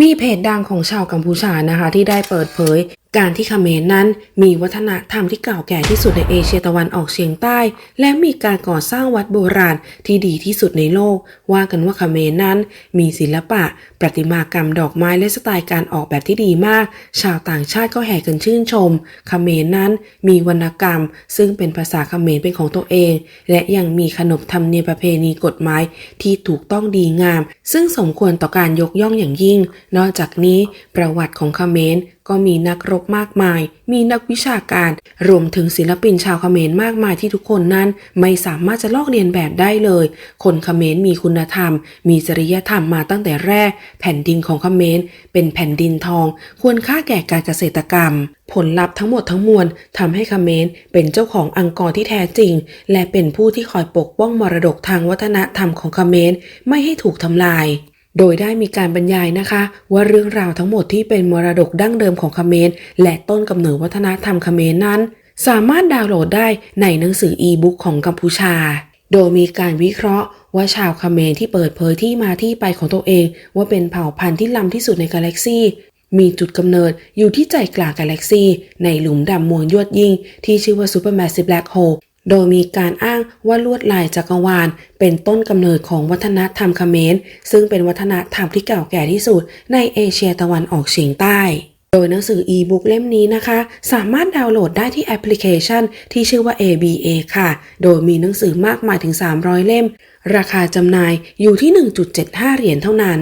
มีเพจดังของชาวกัมพูชานะคะ ที่ได้เปิดเผยการที่เขมรนั้นมีวัฒนธรรมที่เก่าแก่ที่สุดในเอเชียตะวันออกเฉียงใต้ และมีการก่อสร้างวัดโบราณที่ดีที่สุดในโลก ว่ากันว่าเขมรนั้น มีศิลปะ ประติมากรรมดอกไม้และสไตล์การออกแบบที่ดีมาก ชาวต่างชาติก็แห่กันชื่นชม เขมรนั้นมีวรรณกรรม ซึ่งเป็นภาษาเขมรเป็นของตัวเอง และยังมีขนบธรรมเนียมประเพณีกฎหมายที่ถูกต้องดีงาม ซึ่งสมควรต่อการยกย่องอย่างยิ่ง นอกจากนี้ประวัติของเขมร ก็มีนักรบมากมาย มีนักวิชาการ รวมถึงศิลปินชาวเขมรมากมายที่ทุกคนนั้น ไม่สามารถจะลอกเลียนแบบได้เลย คนเขมรมีคุณธรรม มีจริยธรรมมาตั้งแต่แรก แผ่นดินของเขมรเป็นแผ่นดินทอง ควรค่าแก่การเกษตรกรรม ผลลัพธ์ทั้งหมดทั้งมวลทำให้เขมรเป็นเจ้าของอังกอร์ที่แท้จริง และเป็นผู้ที่คอยปกป้องมรดกทางวัฒนธรรมของเขมรไม่ให้ถูกทำลาย โดยได้มีการบรรยายนะคะ ว่าเรื่องราวทั้งหมดที่เป็นมรดกดั้งเดิมของเขมรและต้นกำเนิดวัฒนธรรมเขมรนั้น สามารถดาวน์โหลดได้ในหนังสืออีบุ๊กของกัมพูชา โดยมีการวิเคราะห์ว่าชาวเขมรที่เปิดเผยที่มาที่ไปของตัวเอง ว่าเป็นเผ่าพันธุ์ที่ล้ำที่สุดในกาแล็กซีมีจุดกำเนิดอยู่ที่ใจกลางกาแล็กซีในหลุมดำมวลยวดยิ่งที่ชื่อว่า Supermassive Black Hole โโดยมีการอ้างว่าลวดลายจักรวาล เป็นต้นกำเนิดของวัฒนธรรมเขมร ซึ่งเป็นวัฒนธรรมที่เก่าแก่ที่สุดในเอเชียตะวันออกเฉียงใต้โดยหนังสืออีบุ๊กเล่มนี้นะคะ สามารถดาวน์โหลดได้ที่แอปพลิเคชันที่ชื่อว่า ABA ค่ะ โดยมีหนังสือมากมายถึง 300 เล่ม ราคาจำหน่ายอยู่ที่ 1.75 เหรียญเท่านั้น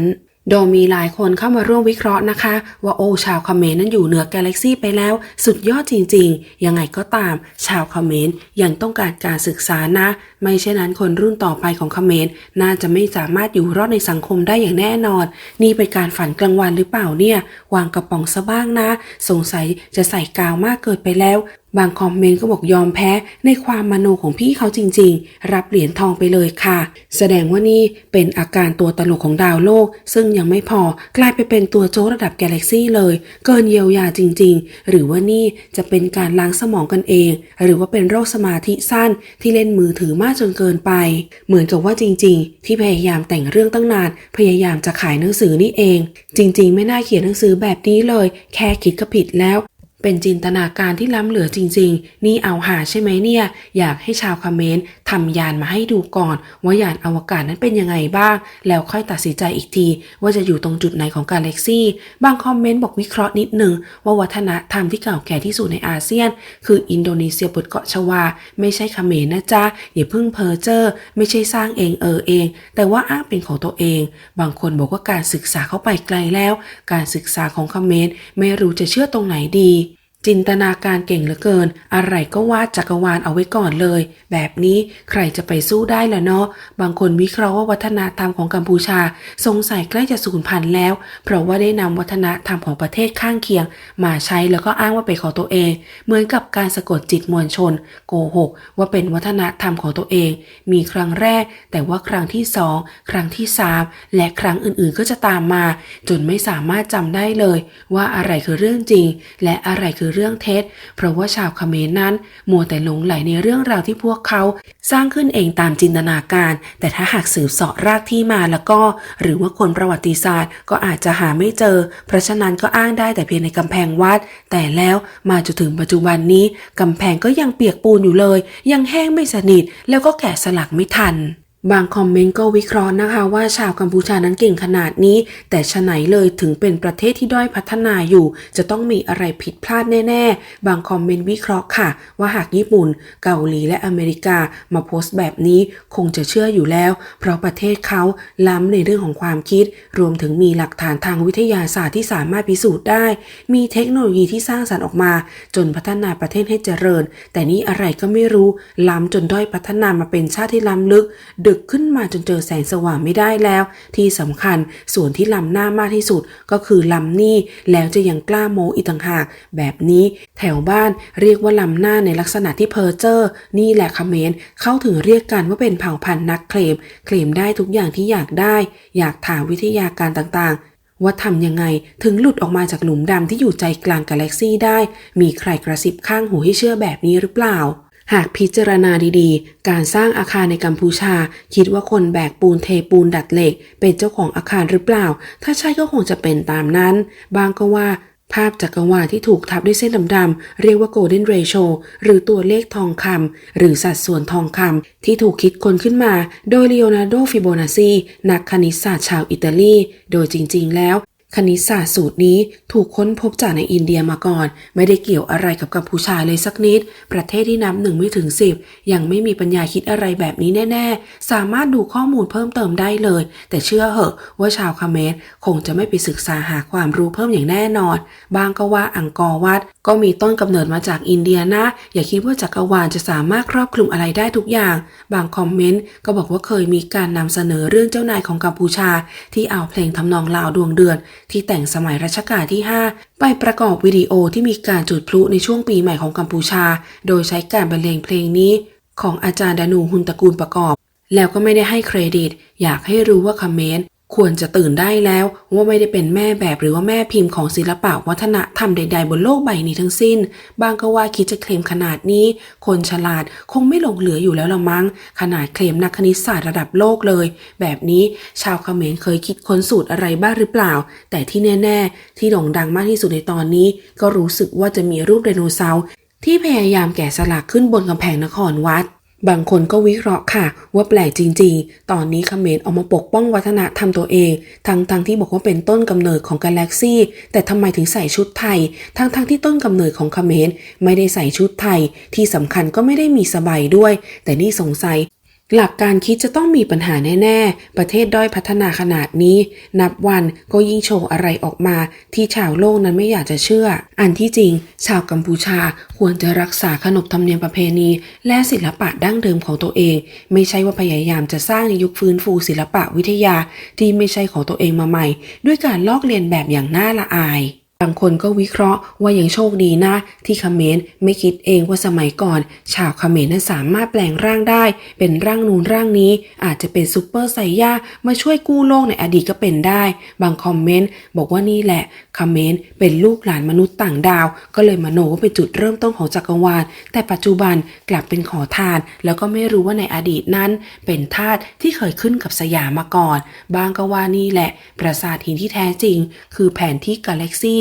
โดยมีหลายคนเข้ามาร่วมวิเคราะห์นะคะ ว่าโอ้ชาวเขมรนั้นอยู่เหนือกาแล็กซี่ไปแล้ว สุดยอดจริงๆ ยังไงก็ตาม ชาวเขมรยังต้องการการศึกษานะ ไม่เช่นนั้นคนรุ่นต่อไปของเขมรน่าจะไม่สามารถอยู่รอดในสังคมได้อย่างแน่นอน นี่เป็นการฝันกลางวันหรือเปล่าเนี่ย วางกระป๋องซะบ้างนะ สงสัยจะใส่กาวมากเกินไปแล้ว บางคอมเมนต์ก็บอกยอมแพ้ในความมโนของพี่เขาจริง ๆ รับเหรียญทองไปเลยค่ะ แสดงว่านี่เป็นอาการตัวตลกของดาวโลก ซึ่งยังไม่พอกลายไปเป็นตัวโจ๊ระดับกาแล็กซี่เลย เกินเยียวยาจริง ๆ หรือว่านี่จะเป็นการล้างสมองกันเอง หรือว่าเป็นโรคสมาธิสั้นที่เล่นมือถือมากจนเกินไป เหมือนกับว่าจริง ๆ ที่พยายามแต่งเรื่องตั้งนานพยายามจะขายหนังสือนี่เอง จริง ๆ ไม่น่าเขียนหนังสือแบบนี้เลย แค่คิดก็ผิดแล้ว เป็นจินตนาการที่ล้ำเหลือจริง ๆ นี่เอาหาใช่ไหมเนี่ย อยากให้ชาวคอมเมนต์ทำยานมาให้ดูก่อน ว่ายานอวกาศนั้นเป็นยังไงบ้าง แล้วค่อยตัดสินใจอีกที ว่าจะอยู่ตรงจุดไหนของกาแล็กซี่ บางคอมเมนต์บอกวิเคราะห์นิดหนึ่งว่าวัฒนธรรมที่เก่าแก่ที่สุดในอาเซียน คืออินโดนีเซียบนเกาะชวา ไม่ใช่เขมรนะจ๊ะอย่าเพิ่งเพ้อเจ้อไม่ใช่สร้างเองเออเอง แต่ว่าอ้างเป็นของตัวเอง บางคนบอกว่าการศึกษาเข้าไปไกลแล้ว การศึกษาของเขมรไม่รู้จะเชื่อตรงไหนดี จินตนาการเก่งเหลือเกิน อะไรก็วาดจักรวาลเอาไว้ก่อนเลย แบบนี้ใครจะไปสู้ได้ล่ะเนาะ บางคนวิเคราะห์ว่าวัฒนธรรมของกัมพูชา สงสัยใกล้จะสูญพันธุ์แล้ว เพราะว่าได้นำวัฒนธรรมของประเทศข้างเคียง มาใช้แล้วก็อ้างว่าเป็นของตัวเอง เหมือนกับการสะกดจิตมวลชน โกหก ว่าเป็นวัฒนธรรมของตัวเอง มีครั้งแรก แต่ว่าครั้งที่สองครั้งที่สามและครั้งอื่นๆก็จะตามมา จนไม่สามารถจำได้เลย ว่าอะไรคือเรื่องจริง และอะไรคือเรื่องเท็จ เพราะว่าชาวเขมรนั้น มัวแต่หลงไหลในเรื่องราวที่พวกเขา สร้างขึ้นเองตามจินตนาการ แต่ถ้าหากสืบเสาะรากที่มาแล้วก็ หรือว่าคนประวัติศาสตร์ก็อาจจะหาไม่เจอ เพราะฉะนั้นก็อ้างได้แต่เพียงในกำแพงวัด แต่แล้วมาจนถึงปัจจุบันนี้กำแพงก็ยังเปียกปูนอยู่เลย ยังแห้งไม่สนิทแล้วก็แกะสลักไม่ทัน บางคอมเมนต์ก็วิเคราะห์นะคะว่าชาวกัมพูชานั้นเก่งขนาดนี้ แต่ฉะไหนเลยถึงเป็นประเทศที่ด้อยพัฒนาอยู่ จะต้องมีอะไรผิดพลาดแน่ ๆ บางคอมเมนต์วิเคราะห์ค่ะ ว่าหากญี่ปุ่น เกาหลีและอเมริกามาโพสต์แบบนี้คงจะเชื่ออยู่แล้ว เพราะประเทศเขาล้ำในเรื่องของความคิด รวมถึงมีหลักฐานทางวิทยาศาสตร์ที่สามารถพิสูจน์ได้ มีเทคโนโลยีที่สร้างสรรค์ออกมา จนพัฒนาประเทศให้เจริญ แต่นี่อะไรก็ไม่รู้ล้ำจนด้อยพัฒนามาเป็นชาติที่ล้ำลึกดึกขึ้นมาจนเจอแสงสว่างไม่ได้แล้ว ที่สำคัญส่วนที่ล้ำหน้ามากที่สุดก็คือล้ำนี่แล้วจะยังกล้าโมอีกต่างหาก แบบนี้แถวบ้านเรียกว่าล้ำหน้าในลักษณะที่เพอเจอร์ นี่แหละคเมนเข้าถึงเรียกกันว่าเป็นเผ่าพันธุ์นักเคลม เคลมได้ทุกอย่างที่อยากได้ อยากถามวิทยาการต่างๆว่าทำยังไงถึงหลุดออกมาจากหลุมดำที่อยู่ใจกลางกาแล็กซี่ได้ มีใครกระซิบข้างหูให้เชื่อแบบนี้หรือเปล่า หากพิจารณาดีๆ การสร้างอาคารในกัมพูชา คิดว่าคนแบกปูนเทปูนดัดเหล็ก เป็นเจ้าของอาคารหรือเปล่า ถ้าใช่ก็คงจะเป็นตามนั้น บางก็ว่าภาพจักรวาลที่ถูกทับด้วยเส้นดำๆ เรียกว่า Golden Ratio หรือตัวเลขทองคำหรือสัดส่วนทองคำที่ถูกคิดค้นขึ้นมา โดย Leonardo Fibonacci นักคณิตศาสตร์ชาวอิตาลี โดยจริงๆแล้ว คณิตศาสตร์สูตรนี้ถูกค้นพบจากในอินเดียมาก่อน ไม่ได้เกี่ยวอะไรกับกัมพูชาเลยสักนิด ประเทศที่นับหนึ่งไม่ถึงสิบยังไม่มีปัญญาคิดอะไรแบบนี้แน่ ๆ สามารถดูข้อมูลเพิ่มเติมได้เลย แต่เชื่อเหอะว่าชาวคาเมรคงจะไม่ไปศึกษาหาความรู้เพิ่มอย่างแน่นอน บางก็ว่าอังกอร์วัดก็มีต้นกำเนิดมาจากอินเดียนะ อย่าคิดว่าจักรวาลจะสามารถครอบคลุมอะไรได้ทุกอย่าง บางคอมเมนต์ก็บอกว่าเคยมีการนำเสนอเรื่องเจ้านายของกัมพูชา ที่เอาเพลงทำนองลาวดวงเดือน ที่แต่งสมัยรัชกาลที่ 5 ไปประกอบวิดีโอที่มีการจุดพลุในช่วงปีใหม่ของกัมพูชา โดยใช้การบรรเลงเพลงนี้ ของอาจารย์ดานูฮุนตระกูลประกอบ แล้วก็ไม่ได้ให้เครดิต อยากให้รู้ว่าคอมเมนต์ ควรจะตื่นได้แล้วว่าไม่ได้เป็นแม่แบบหรือว่าแม่พิมพ์ของศิลปะวัฒนธรรมใด ๆ บนโลกใบนี้ทั้งสิ้น บางก็ว่าคิดจะเคลมขนาดนี้ คนฉลาดคงไม่หลงเหลืออยู่แล้วละมั้ง ขนาดเคลมนักคณิตศาสตร์ระดับโลกเลย แบบนี้ชาวเขมรเคยคิดค้นสูตรอะไรบ้างหรือเปล่า แต่ที่แน่ ๆ ที่โด่งดังมากที่สุดในตอนนี้ ก็รู้สึกว่าจะมีรูปไดโนเสาร์ที่พยายามแกะสลักขึ้นบนกำแพงนครวัด บางคนก็วิเคราะห์ค่ะ ว่าแปลกจริง ๆ ตอนนี้เขมรออกมาปกป้องวัฒนธรรมตัวเอง ทั้งๆทที่บอกว่าเป็นต้นกำเนิดของกาแล็กซี่ แต่ทำไมถึงใส่ชุดไทย ทั้งๆที่ต้นกำเนิดของเขมรไม่ได้ใส่ชุดไทย ที่สำคัญก็ไม่ได้มีสบายด้วย แต่นี่สงสัย หลักการคิดจะต้องมีปัญหาแน่ๆ ประเทศด้อยพัฒนาขนาดนี้ นับวันก็ยิ่งโชว์อะไรออกมา ที่ชาวโลกนั้นไม่อยากจะเชื่อ อันที่จริง ชาวกัมพูชาควรจะรักษาขนบธรรมเนียมประเพณี และศิลปะดั้งเดิมของตัวเอง ไม่ใช่ว่าพยายามจะสร้างในยุคฟื้นฟูศิลปะวิทยาที่ไม่ใช่ของตัวเองมาใหม่ ด้วยการลอกเลียนแบบอย่างน่าละอายางคนก็วิเคราะห์ว่ายังโชคดีนะที่ขเขมรไม่คิดเองว่าสมัยก่อน ชาวขเขมรนั้นสามารถแปลงร่างได้ เป็นร่างนูนร่างนี้ อาจจะเป็นซูเปอร์ไซย่ามาช่วยกู้โลกในอดีตก็เป็นได้ บางคอมเมนต์บอกว่านี่แหละขเขมรเป็นลูกหลานมนุษย์ต่างดาว ก็เลยมโนว่าเป็นจุดเริ่มต้นของจักรวาล แต่ปัจจุบันกลับเป็นขอทาน แล้วก็ไม่รู้ว่าในอดีตนั้น เป็นทาสที่เคยขึ้นกับสยามมาก่อน บางก็ว่านี่แหละ ปราสาทหินที่แท้จริง คือแผนที่กาแล็กซี่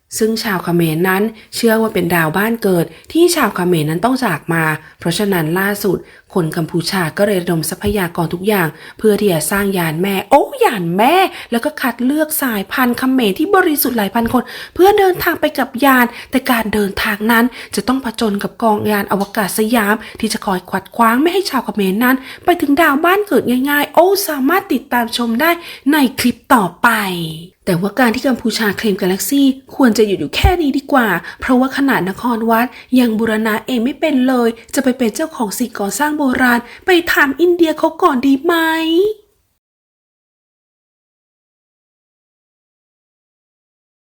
ซึ่งชาวเขมรนั้นเชื่อว่าเป็นดาวบ้านเกิดที่ชาวเขมรนั้นต้องจากมา เพราะฉะนั้นล่าสุด คนกัมพูชาก็เลยระดมทรัพยากรทุกอย่าง เพื่อที่จะสร้างยานแม่ โอ้ยานแม่ แล้วก็คัดเลือกสายพันธุ์เขมรที่บริสุทธิ์หลายพันคน เพื่อเดินทางไปกับยาน แต่การเดินทางนั้นจะต้องผจญกับกองยานอวกาศสยาม ที่จะคอยขวัดขวางไม่ให้ชาวเขมรนั้น ไปถึงดาวบ้านเกิดง่าย ๆ โอ้สามารถติดตามชมได้ในคลิปต่อไป แต่ว่าการที่กัมพูชาเคลมกาแล็กซี่ควรจะจะหยุดอยู่แค่นี้ดีกว่า เพราะว่าขนาดนครวัดยังบูรณะเองไม่เป็นเลย จะไปเป็นเจ้าของสิ่งก่อสร้างโบราณ ไปถามอินเดียเขาก่อนดีไหม